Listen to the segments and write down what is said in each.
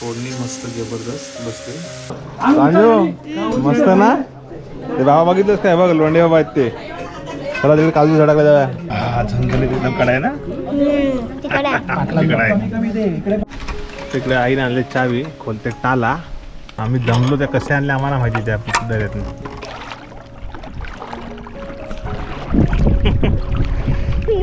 फोडणी मस्त जबरदस्त बसते. प्रांजू मस्त ना? ते बाबा बघितलंच काय बघ लोंढे बाबा आहेत ते. चला तिकडे काजू झाडाकडे जाऊया. हा झणझणीत एकदम कडाय ना? तिकडे आईने आणले चावी कोणते टाला आम्ही दमलो त्या कसे आणले आम्हाला माहिती त्या दर्यातून.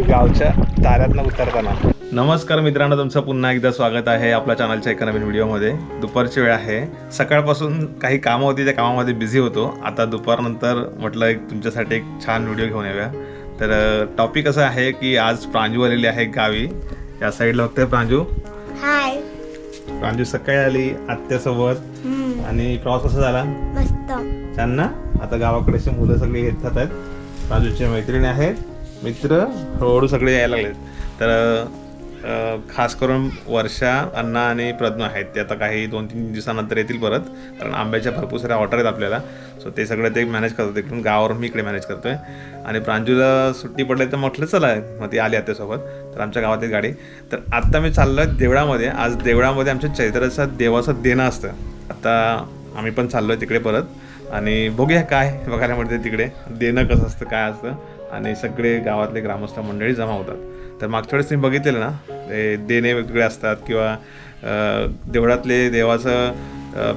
गावच्या ताऱ्यातनं उतरताना. नमस्कार मित्रांनो तुमचं पुन्हा एकदा स्वागत आहे आपल्या चॅनलच्या एका नवीन व्हिडिओमध्ये. दुपारची वेळ आहे. सकाळपासून काही कामं होती त्या कामामध्ये बिझी होतो. आता दुपारनंतर म्हटलं एक तुमच्यासाठी एक छान व्हिडिओ घेऊन येऊया. तर टॉपिक असं आहे की आज प्रांजू आलेली आहे गावी. या साईडला बघते प्रांजू. हाय प्रांजू सकाळी आली आत्यासोबत. आणि प्रवास कसा झाला? मस्त. छान ना? आता गावाकडेचे मुलं सगळे येतात आहेत राजूचे मैत्रिणी आहेत. मित्र हळूहळू सगळे यायला लागलेत. तर खास करून वर्षा अण्णा आणि प्रज्ञा आहेत. ते आता काही दोन तीन दिवसानंतर येतील परत. कारण आंब्याच्या भरपूर साऱ्या ऑर्डर आहेत आपल्याला. सो ते सगळं ते मॅनेज करतात. इकडून गावावरून मी इकडे मॅनेज करतोय. आणि प्रांजूला सुट्टी पडली तर म्हटलं चला मग ती आली आत्यासोबत तर आमच्या गावातील गाडी. तर आत्ता मी चाललो आहे देवळामध्ये. आज देवळामध्ये आमच्या चैत्राचा देवाचं देणं असतं. आता आम्ही पण चाललो आहे तिकडे परत. आणि बघूया काय बघायला मिळते तिकडे. देणं कसं असतं काय असतं. आणि सगळे गावातले ग्रामस्थ मंडळी जमा होतात. तर मागच्या वेळेस तुम्ही बघितलेलं ना ते देणे वेगवेगळे असतात किंवा देवळातले देवाचं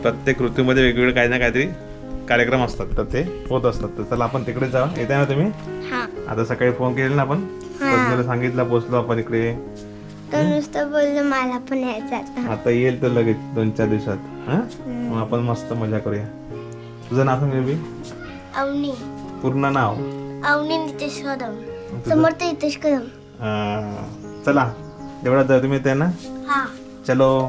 प्रत्येक ऋतूमध्ये वेगवेगळे काही ना काहीतरी कार्यक्रम असतात. तर ते होत असतात. तर चला आपण तिकडे जा येते ना तुम्ही? हा. आता सकाळी फोन केलेला ना आपण? प्रज्ञेला सांगितलं पोचलो आपण इकडे. नुसतं बोललो मला पण यायचं आता. येईल तर लगेच दोन चार दिवसात. हा? मग आपण मस्त मजा करूया. तुझं नाव सांग बेबी अवनी. पूर्ण नाव? अवनी नितेश कदम. समोर ते नितेश कदम. अं, चला देवळात जा तुम्ही येते ना चलो.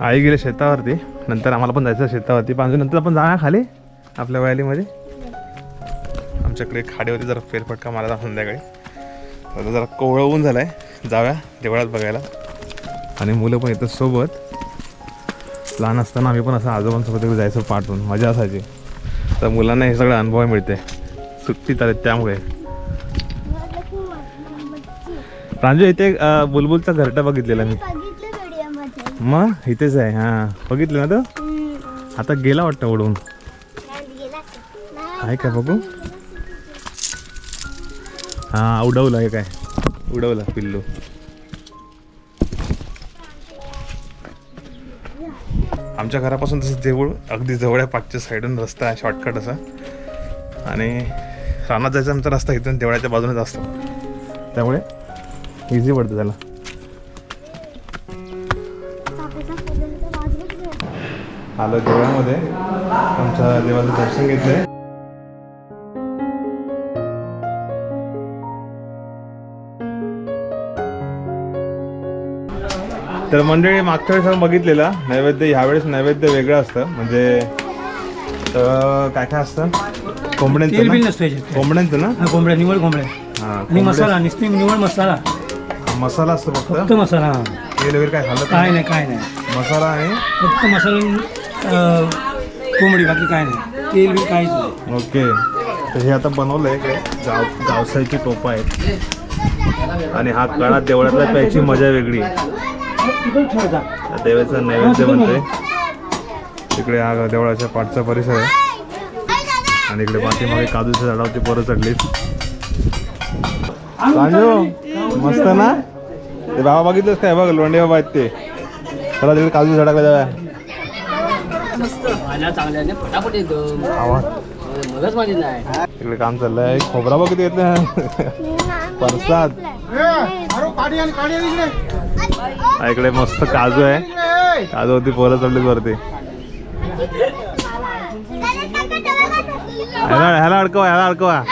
आई गेले शेतावरती नंतर आम्हाला पण जायचं शेतावरती. पाच नंतर आपण जाणार खाली आपल्या वयालीमध्ये? आमच्याकडे खाडीवरती जरा फेरफटका मारायचा संध्याकाळी. आता जरा कोवळं ऊन झालं आहे जाऊया देवळात बघायला. आणि मुलं पण येतात सोबत. लहान असताना आम्ही पण असं आजोबांसोबत जायचं पाठवून. मजा असायची. तर मुलांना हे सगळं अनुभव मिळते. सुट्टीत आले त्यामुळे. प्रांजू इथे बुलबुलचा घरटा बघितलेला मी. मग? इथेच आहे हा. बघितलं ना तो? आता गेला वाटतं उडून आहे का बघू? हा उडवलं आहे काय? उडवलं पिल्लू. आमच्या घरापासून तसं देऊळ अगदी जवळ आहे पाठच्या साईडून रस्ता आहे शॉर्टकट असा. आणि रानात जायचा आमचा रस्ता इथून देवळाच्या बाजूनेच असतो. त्यामुळे इझी पडतं त्याला. आलो देवळामध्ये. आमच्या देवाचं दर्शन घेतलंय. तर मंडळी मागच्या वेळेस आपण बघितलेलं नैवेद्य ह्यावेळेस नैवेद्य वेगळं असतं. म्हणजे तर काय काय असतं? कोंबड्यांचं कोंबड्यांचं ना? हा कोंबड्या निवड कोंबड्या. हा आणि मसाला निवड मसाला. मसाला असतो फक्त. फक्त मसाला. हा. तेल वगैरे काय खाल्लं काय नाही. काय नाही. मसाला आणि फक्त मसाला अं, कोंबडी बाकी काय नाही. तेल बिल काहीच नाही. ओके. तर हे आता बनवलंय इकडे. गाव गावसाईची टोपा आहेत. आणि हा काळात देवळातला प्यायची मजा वेगळी. देवाचा नैवेद्य बनतोय इकडे हा देवळाच्या पाठचा परिसर आहे. आणि इकडे पाठीमागे काजूच्या झाडावरती पोरं चढली मस्त ना? ते बाबा बघितलंच काय? बघ लोंढे बाबा आहेत ते. चला तिकडे काजू झाडाकडे जाऊया. इकडे काम चाललंय. खोबरा बघ किती येत परसाद. हा, इकडे मस्त काजू आहे. काजू होती पोरं चढली वरती. ह्याला ह्याला अडकवा ह्याला अडकवा.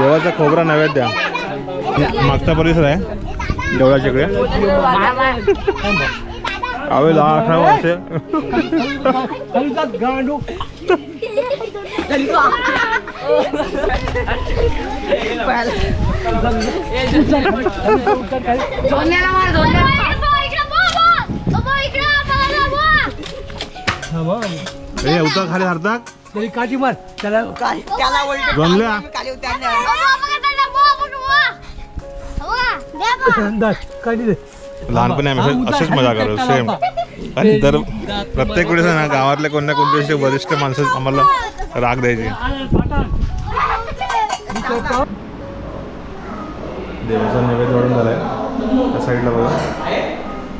देवाचा खोबरा नैवेद्य मागचा परिसर आहे. देवळाच्या इकडे आवे दहा अठरा वर्ष. हे उतर खाली हरतात तरी काठी मार त्याला त्याला उलट खाली अंदाज काठी दे लहानपणी आम्ही असे- असेच मजा करतो सेम आणि दर प्रत्येक वेळेस आहे ना गावातले कोण ना कोणते असे वरिष्ठ माणसं आम्हाला राग द्यायची देवाचा नैवेद्य वाढून झालाय त्या साईडला बघा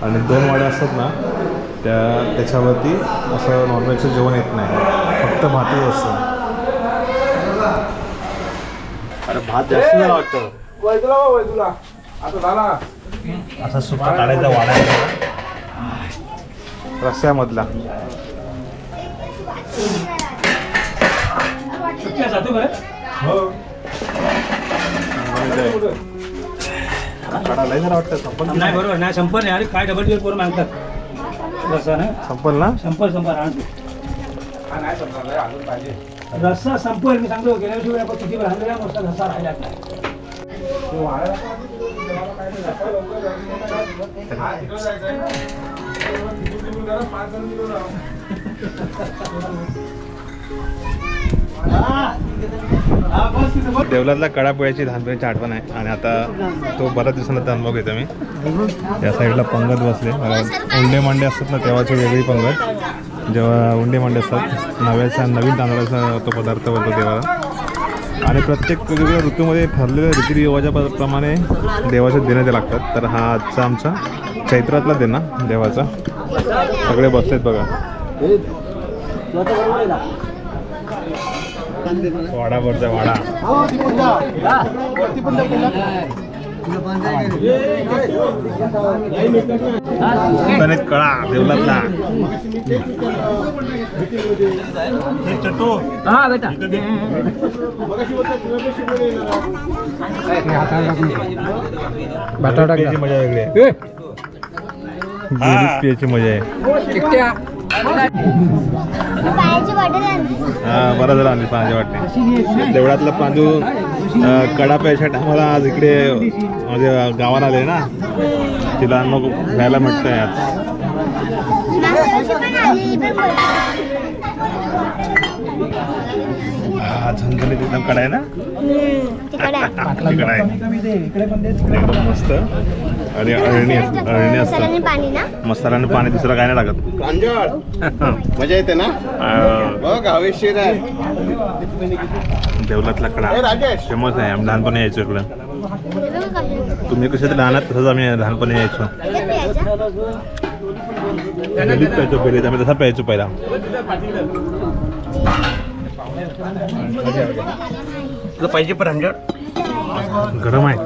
आणि दोन वाड्या असतात ना त्या त्याच्यावरती असं नॉनव्हेजचं जेवण येत नाही. फक्त भातच असतं. अरे भात जास्त झाला वाटतं. असा सुका काढायचा वाढायचा रस्त्यामधला. जातो बरं? काढायला जरा वाटतं संपल की नाही बरोबर. नाही संपल नाही. अरे काय डबल टिबल करून मागतात? रस्सा ना संपल ना? संपल संपल आणतो रस्सा संपल मी सांगतो गेल्या वर्षी आपण किती आणलेला मस्त रस्सा राहिला. नाही देवलातला कडापोळ्याची लहानपणीची आठवण आहे. आणि आता तो बऱ्याच दिवसांना अनुभव घेतो मी. या साईडला पंगत बसले. उंडे मांडे असतात ना तेव्हाची वेगळी पंगत. जेव्हा उंडे मांडे असतात नव्याचा नवीन तांदळाचा तो पदार्थ बनतो तेव्हा आणि प्रत्येक वेगवेगळ्या ऋतूमध्ये ठरलेल्या रीतिरिवाजा प्रमाणे देवाचे देणं ते लागतात. तर हा आजचा आमचा चैत्रातला देणा देवाचा. सगळे बसलेत बघा. वाडा. पडचा वाडा कळा देवलातला. हा बेटा बटाटा पियाची मजा वेगळी मजा आहे. हा बरं झालं आम्ही पाण्याची वाटते देवळातला पांजू कडा प्यायच्या टायमाला आज इकडे म्हणजे गावाला आले ना. तिला मग घ्यायला म्हटतंय आज. हा झणझणीत एकदम कडा आहे ना? तिकडे एकदम मस्त. आणि अळणी अळणी असतात. सरांनी पाणी ना? मसाला आणि पाणी दुसरं काय नाही प्रांजळ मजा येते ना? हवेशीर आहे. देवलातला कडा. फेमस आहे. आम्ही लहानपणी यायचो इकडं. हे. तुम्ही कसे लहान आहात तसंच आम्ही लहानपणी यायचो? इथे प्यायचं? नदीत प्यायचो पहिले आम्ही तसा प्यायचो पहिला पाहिजे पण गरम आहे.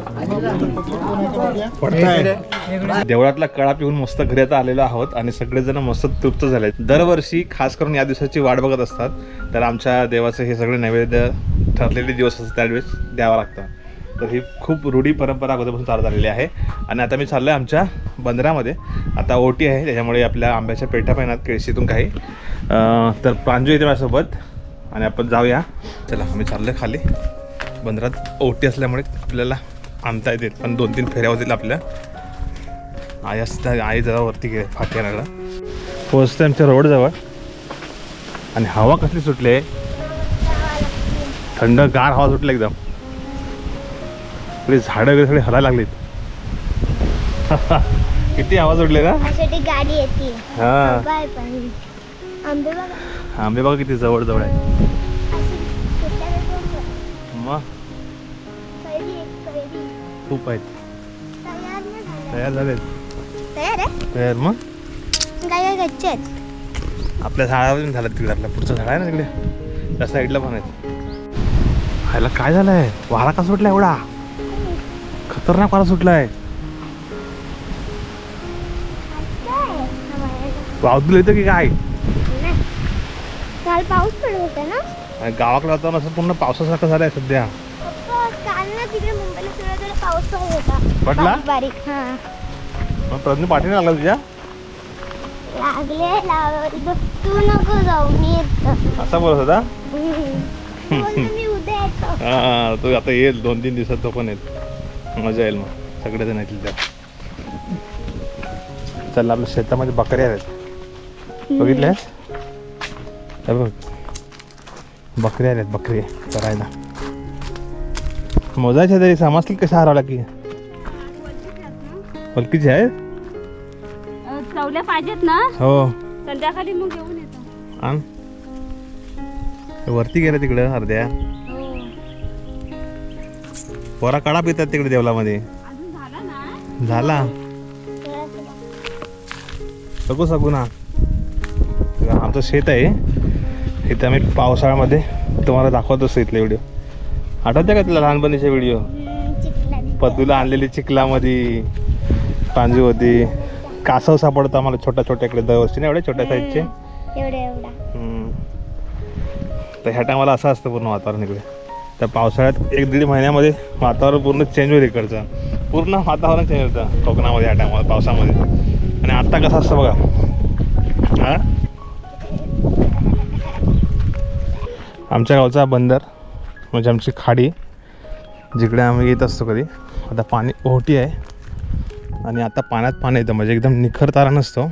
देवळातला कळा पिऊन मस्त घरी आता आलेलो आहोत आणि सगळेजण मस्त तृप्त झाले दरवर्षी खास करून या दिवसाची वाट बघत असतात तर आमच्या देवाचे हे सगळे नैवेद्य ठरलेले दिवस असतात त्यावेळेस द्यावं लागतं. तर ही खूप रूढी परंपरा अगोदरपासून चालत आलेली आहे. आणि आता मी चाललो आहे आमच्या बंदरामध्ये. आता ओटी आहे त्याच्यामुळे आपल्या आंब्याच्या पेठा पाहिनात केळशीतून काही. तर प्रांजू येते माझ्यासोबत. आणि आपण जाऊया. चला आम्ही चाललो आहे खाली. बंदरात ओटी असल्यामुळे आपल्याला आणता येते. पण दोन तीन फेऱ्या होतील आपल्या. आई असता आई जरा वरती गेले फाट्याला पोचते आमच्या रोडजवळ आणि हवा कसली सुटली आहे. थंड गार हवा सुटली एकदम. सगळी झाडं वगैरे सगळी हलायला लागलीत. किती हवा सुटले ना? गाडी येते. हा. आंबे बघा. किती जवळ जवळ आहे मग? खूप आहेत. तयार झालेत. तयार मग? काय कच्चे आहेत. आपल्या झाडावरून झालं तिकडे आपलं पुढचं झाड आहे ना तिकडे. त्या साईडला पण आहेत. ह्याला काय झालंय? वारा का सुटला एवढा? खतरनाक वारा सुटलाय. हा बाहेर. वावदूल येतं की काय. काल पाऊस पडत होता ना? आणि गावाकडे वातावरण असं पूर्ण पावसासारखं झालंय सध्या. पप्पा, काल ना तिकडे मुंबईला थोडा थोडा पाऊस पडत होता. पडला? बारीक हा. मग प्रज्ञा लागला तुझ्या? लागले तू नको जाऊ मी येतो. असा बोलत होता? मी उद्या येतो. हा तो आता येईल दोन तीन दिवसात तो पण येईल मजा येईल मग. सगळेजण येतील त्या चल आपल्या शेतामध्ये बकऱ्या आहेत. बघितल्यास हे बघ. बकरी आल्यात बकरी चरायला मोजायच्या तरी समजतील कशा हरवला की? पलकीचे आहेत? चवल्या पाहिजेत ना? हो. संध्याकाळी मग घेऊन येतो. वरती गेलं तिकडं अर्ध्या. पोरा काढा पितात तिकडे देवलामध्ये. झाला बघू शकू ना आमचं शेत आहे. इथे आम्ही पावसाळ्यामध्ये तुम्हाला दाखवत असतो इथले व्हिडिओ आठवते का तुला लहानपणीचे व्हिडिओ पदूला आणलेली चिखलामध्ये. पांजू होती. कासव सापडतं आम्हाला छोट्या छोट्या इकडे दरवर्षी ना एवढ्या छोट्या साईजचे एवढा एवढा. तर ह्या टायमाला असं असतं पूर्ण वातावरण इकडे. तर पावसाळ्यात एक दीड महिन्यामध्ये वातावरण पूर्ण चेंज होईल इकडचं. पूर्ण वातावरण चेंज होतं कोकणामध्ये या टायमाला पावसामध्ये. आणि आत्ता कसं असतं बघा. हां? आमच्या गावचा बंदर म्हणजे आमची खाडी जिकडे आम्ही येत असतो कधी आता पाणी ओहटी आहे. आणि आता पाण्यात पाणी येतं म्हणजे एकदम निखर तारा नसतो.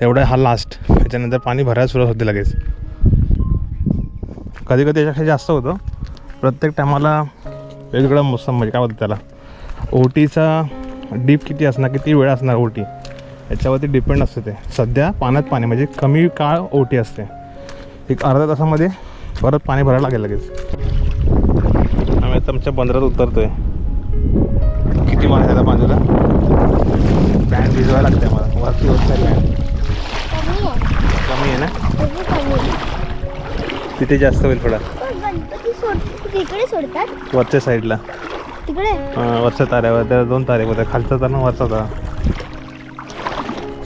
एवढा हा लास्ट त्याच्यानंतर पाणी भरायला सुरुवात होते लगेच. कधी कधी याच्यापेक्षा जास्त होतं. प्रत्येक टायमाला वेगवेगळा मोसम म्हणजे काय बोलतात त्याला? ओटीचा डीप किती असणार किती वेळ असणार ओटी? याच्यावरती डिपेंड असते ते. सध्या पाण्यात पाणी म्हणजे कमी काळ ओटी असते. एक अर्ध्या तासामध्ये परत पाणी भरायला लागेल लगेच. आम्ही आता आमच्या बंदरात उतरतोय. किती माहिती आहे बांधूला बँड भिजवायला लागते मला वरती होत नाही बँड कमी आहे. आहे ना? आहे. तिथे जास्त होईल थोडा. तिकडे सोडतात? वरच्या साईडला तिकडे? वरच्या ताऱ्यावर. त्या दोन तारे होत्या. खालचा तारा आणि वरचा तारा.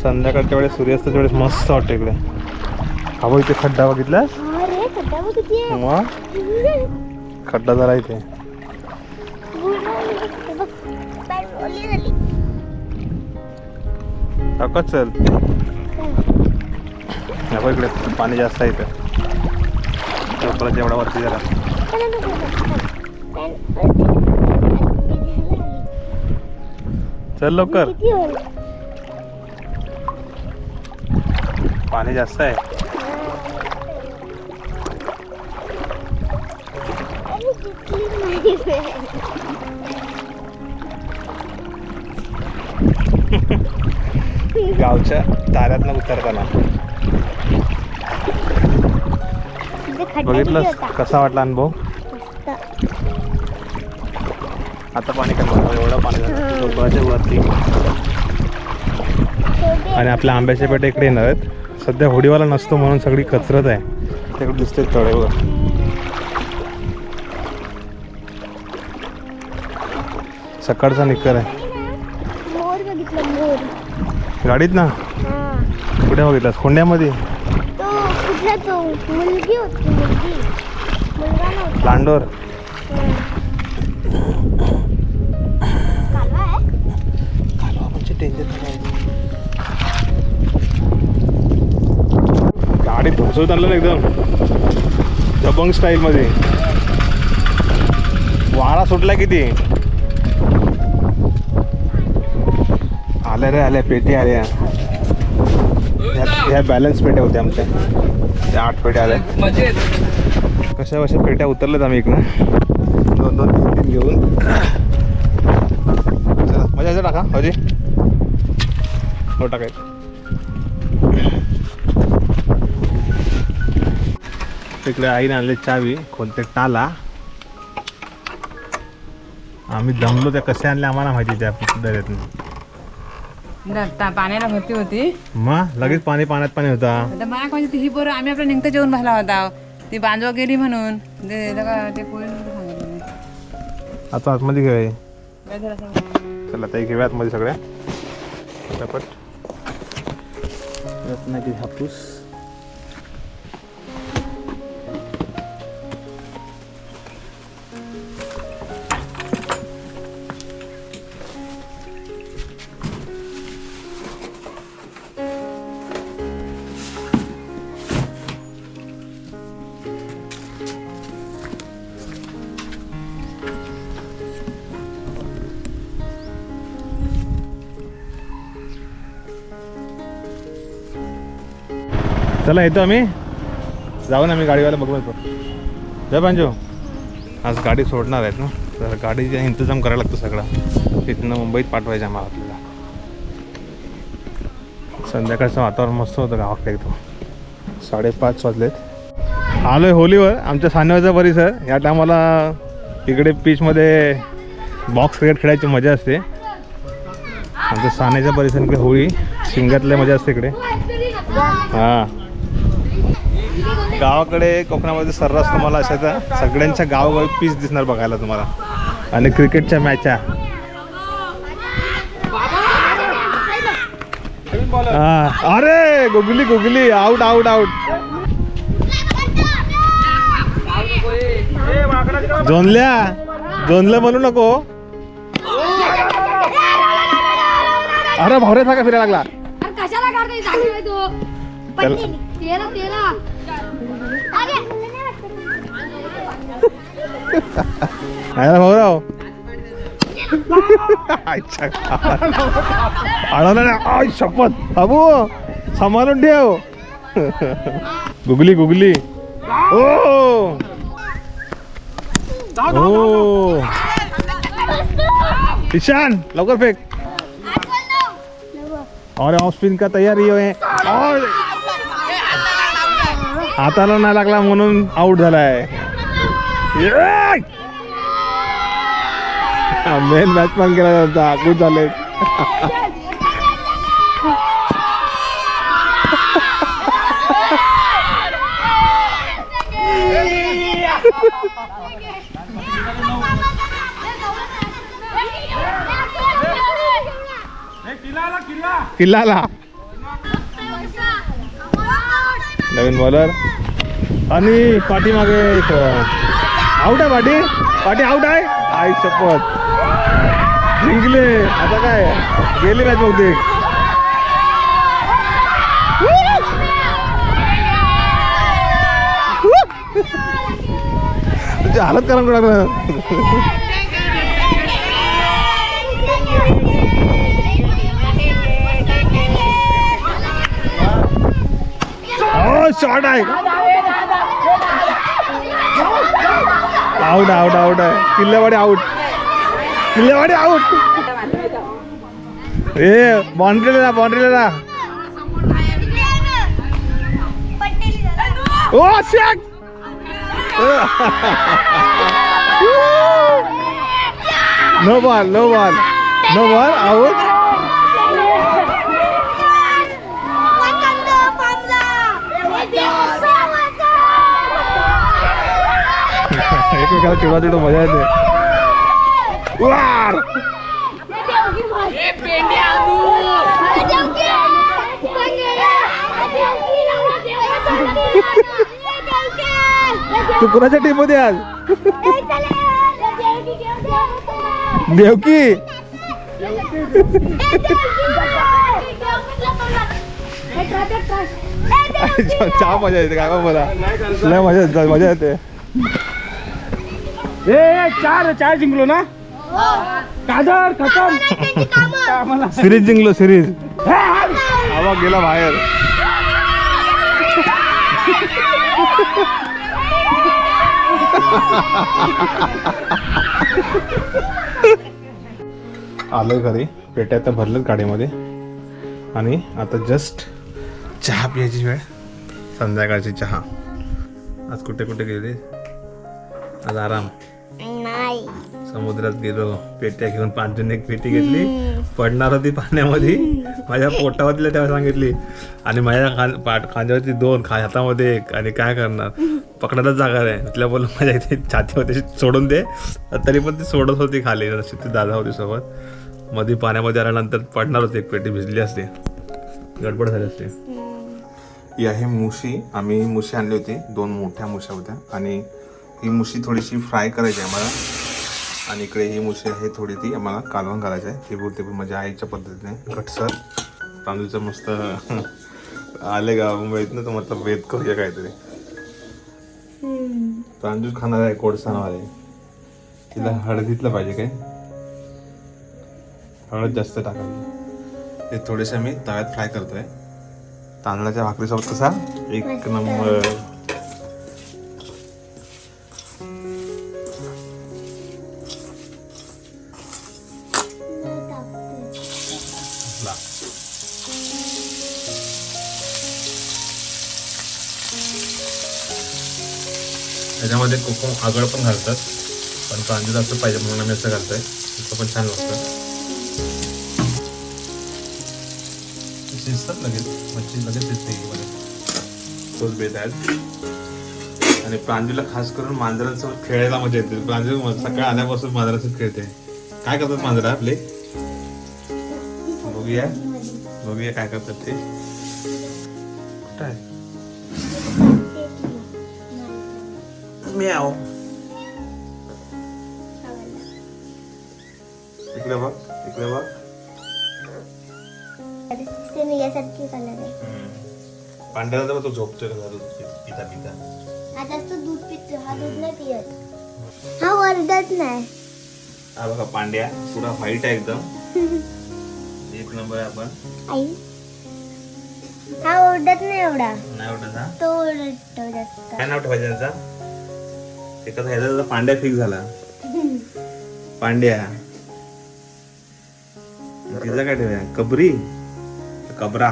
संध्याकाळच्या वेळेस सूर्यास्ताच्या वेळेस मस्त वाटतं इकडे. हा बघ इथे खड्डा बघितलास? हा रे खड्डा बघ किती आहे मग? खड्डा झाला इथे. पूर्ण हे बघ पॅन्ट ओली झाली काका चल बघ इकडे पाणी जास्त आहे इथं. चौकला जेवढा वरती जरा. चला लवकर. पाणी जास्त आहे. गावच्या ताऱ्यातनं उतरताना. बघितलंस? कसा वाटला अनुभव? आता पाणी कमी एवढं पाणी झालं. वरती. आणि आपल्या आंब्याच्या पेट्या इकडे येणार आहेत. सध्या होडीवाला नसतो म्हणून सगळी कचरत आहे. तिकडे दिसते तळे बघा. सकाळचा निकर आहे. मोर बघितलं मोर. गाडीत ना? हा. कुठे बघितलास? खोंड्यामध्ये? मुलगी होती मुलगी. मुलगा नव्हता. लांडोर. कालवा आहे. गाडी धुसवत आणलं ना एकदम. दबंग स्टाईलमध्ये वारा सुटला किती? आल्या रे आल्या पेटी आल्या. ह्या बॅलन्स पेट्या होत्या आमच्या. त्या आठ पेट्या आल्या कशा कशा पेट्या उतरल्यात आम्ही इकडं? दोन दोन तीन तीन घेऊन. चला मजा येते टाका हजी हो टाकायचं तिकडे आईने आणले चावी कोणते टाला आम्ही दमलो त्या कसे आणले आम्हाला माहिती त्या दर्यातून. पाण्याला भरती होती. मग लगेच पाणी पाण्यात पाणी होता. तर मला म्हणजे ही बरं आम्ही आपलं निघतं जेवण बसला होता. ती बांधवा गेली म्हणून. ते लगा ते सांगितलं आता आतमध्ये घेऊया चला ताई घेऊया आतमध्ये सगळ्या. पटापट रत्नागिरी हापूस. चला येतो आम्ही. जाऊ ना आम्ही गाडीवाला बघू येतो जय पांजो आज गाडी सोडणार आहेत ना? तर गाडीचा इंतजाम करायला लागतो सगळा. तिथनं मुंबईत पाठवायचं आम्हाला आपल्याला. संध्याकाळचं वातावरण मस्त होतं गावाकडे एकदम. साडेपाच वाजलेत. आलो आहे होलीवर आमच्या सानेवाचा परिसर. या टायमाला इकडे पीचमध्ये बॉक्स क्रिकेट खेळायची मजा असते. आमच्या सानेच्या परिसर इकडे होळी शिंगातल्या मजा असते इकडे. हां. गावाकडे कोकणामध्ये सर्रास तुम्हाला अशाचा सगळ्यांच्या गावोगावी पीच दिसणार बघायला तुम्हाला. आणि क्रिकेटच्या मॅचा अरे googly googly. Out out out जोनल्या. जोनल्या म्हणू नको. अरे भावऱ्यासारखा फिरायला लागला. आयला भाऊराव आळवला ना। आय शपथ। बाबू सांभाळून ठेव गुगली गुगली। ओ। ओ। ईशान लवकर फेक। और ऑफ़ स्पिन का तयारी है और हाताला नाही लागला म्हणून आउट झालाय. मेन मॅच पण केला जाता गुड झाले. किल्लाला. नवीन बॉलर आणि पाठीमागे आउट आहे पाठी. पाठी आऊट आहे. आई शपथ. जिंकले. आता काय? गेली मॅच बहुतेक. तुझी हालत करा कुणा शॉर्ट हो, आहे. आउट आउट आउट आहे किल्लेवाडी आउट किल्लेवाडी आउट ए बाउंड्रीला बाउंड्रीला ओ शेक no ball no ball no ball out एकमेकाला चिडवा चिडवा मजा येते वार तू कुणाच्या टीममध्ये आज देवकी चहा मजा येते काय मला लय मजा येते मजा येते ए चार चार जिंकलो ना? कादर खतम. आम्हाला सिरीज जिंकलो सिरीज. आवा गेला बाहेर. आलोय घरी. पेट्या आता भरलेत गाडीमध्ये. आणि आता जस्ट चहा प्यायची वेळ. संध्याकाळची चहा. आज कुठे कुठे गेले? आज आराम. नाही. समुद्रात गेलो पेट्या घेऊन पांचून एक पेटी घेतली. पडणार होती पाण्यामध्ये. माझ्या पोटावरती तेव्हा सांगितली. आणि माझ्या खां पाठ खांद्यावरती दोन खा हातामध्ये एक. आणि काय करणार? पकडायला जागा नाही. तिला बोललो माझ्या इथे छातीमध्ये सोडून दे. तरी पण ती सोडत होती खाली. ती दादा होती सोबत. मध्ये पाण्यामध्ये आल्यानंतर पडणार होती. एक पेटी भिजली असते. गडबड झाली असते. ही आहे मुशी आम्ही मुशी आणली होती. दोन मोठ्या मुश्या होत्या. आणि ही मुशी थोडीशी फ्राय करायची आहे आम्हाला. आणि इकडे ही मुशी आहे थोडी ती आम्हाला कालवण घालायचं आहे. ती बोलते पण माझ्या आईच्या पद्धतीने घटसर तांदूळचं मस्त आले गाव मुंबईत ना तो मतलब वेद करूया काहीतरी. तांदूळ खाणार आहे कोडसानावर आहे. तिला हळदीतलं पाहिजे काय? हळद जास्त टाकावी ते थोडेसे मी तव्यात फ्राय करतोय. तांदळाच्या भाकरीसोबत कसा? एक नंबर. याच्यामध्ये कोकम आगळ पण घालतात. पण कांदे जास्त पाहिजे म्हणून आम्ही असं घालतोय. असं पण छान लागतं. शिजतात लगेच. मच्छी लगेच शिजते तोच बेत आहेत आणि प्रांजूला खास करून मांजरांसोबत खेळायला मजा येते. प्रांजू सकाळ आल्यापासून मांजरासोबत खेळते. काय करतात मांजरा आपले? बघूया. बघूया काय करतात ते. कुठं आहे? म्याव इकडे बघ इकडे बघ यासारखी कलर आहे पांढऱ्याला तर तो झोपतोय का जरा पिता पिता हा जास्त दूध पितो हा दूध नाही पियत हा वरडत नाही हा बघा पांड्या पुरा व्हाईट आहे एकदम एक नंबर आहे आपण आई हा ओरडत नाही एवढा नाही हा तो ओरडतो जास्त काय नाव ठेवायचं त्याचा एका ह्याचा त्याचा पांड्या फिक्स झाला. पांड्या. तिचा काय ठेवूया? कबरी? कबरा.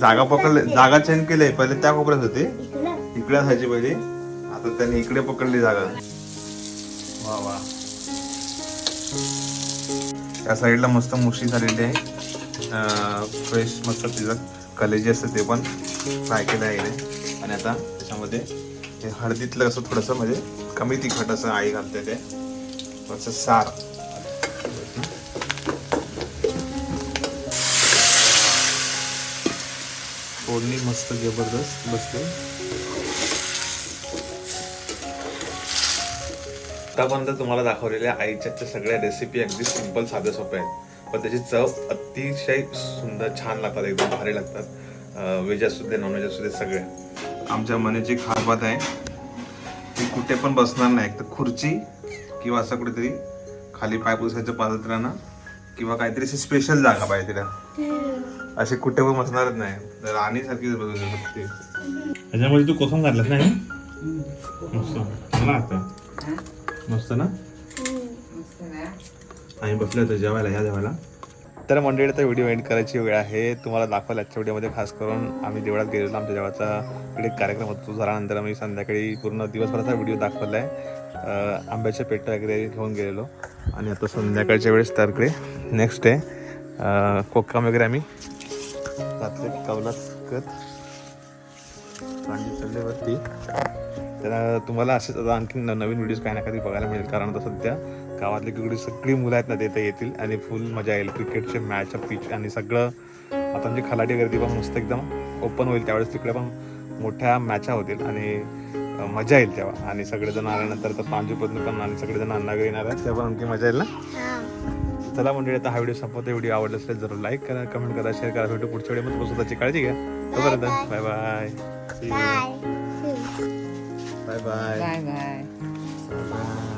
जागा पकडले जागा चेंज केली. पहिले त्या कोपऱ्यात होते. इकडे असायची पहिली. आता त्यांनी इकडे पकडली जागा. वा वा. त्या साईडला मस्त मुशी झालेली आहे. फ्रेश मस्त तिचं कलेजी असते ते पण. फ्राय केलं आहे आणि आता त्याच्यामध्ये हे हळदीतलं असं थोडंसं म्हणजे कमी तिखट असं आई घालते ते. थोडंसं सार. फोडणी मस्त जबरदस्त बसते. आतापर्यंत तुम्हाला दाखवलेल्या आईच्या सगळ्या रेसिपी अगदी सिंपल साध्या सोप्या आहेत. पण त्याची चव अतिशय सुंदर छान लागतात एकदम भारी लागतात. व्हेज असू दे नॉनव्हेज असू दे सगळे आमच्या मनाची खास बात आहे. ती कुठे पण बसणार नाही. एक तर खुर्ची किंवा असं कुठेतरी खाली पाय पुसायचं पादत्रानं किंवा काहीतरी अशी स्पेशल जागा पाहिजे तिला. असे कुठे पण बसणारच नाही. तर राणीसारखीच बघू शकते त्याच्यामध्ये तू कोथम घातलास नाही? मस्त. आता मस्त ना? आम्ही बसलो होतो जेवायला या जेवायला. तर मंडळी तर व्हिडिओ एंड करायची वेळ आहे. तुम्हाला दाखवायला आजच्या व्हिडिओमध्ये खास करून आम्ही देवळात गेलेलो. आमच्या देवाचा इकडे कार्यक्रम होतो. झाल्यानंतर आम्ही संध्याकाळी पूर्ण दिवसभराचा व्हिडिओ दाखवला आहे आंब्याचे पेट वगैरे घेऊन गेलेलो. आणि आता संध्याकाळच्या वेळेस तरकडे नेक्स्ट डे कोकम वगैरे आम्ही रात्री कवलात करत कांडी तर तुम्हाला असेच आता आणखी नवीन व्हिडिओज काही ना काही बघायला मिळेल. कारण आता सध्या गावातली किकडे सगळी मुलं आहेत ना तिथं येतील आणि फुल मजा येईल. क्रिकेटचे मॅच पिच आणि सगळं. आता म्हणजे खलाटी गर्दी पण मस्त एकदम ओपन होईल. त्यावेळेस तिकडे पण मोठ्या मॅचा होतील आणि मजा येईल तेव्हा. आणि सगळेजण आल्यानंतर तर पांजूपतून पण आणि सगळेजण अन्नागरी येणार आहेत. तेव्हा आणखी मजा येईल ना? चला मंडळी आता हा व्हिडिओ संपवतो. व्हिडिओ आवडला असेल जरूर लाईक करा कमेंट करा शेअर करा. व्हिडिओ पुढच्या व्हिडिओमध्ये स्वतःची काळजी घ्या. तोपर्यंत bye bye bye bye bye bye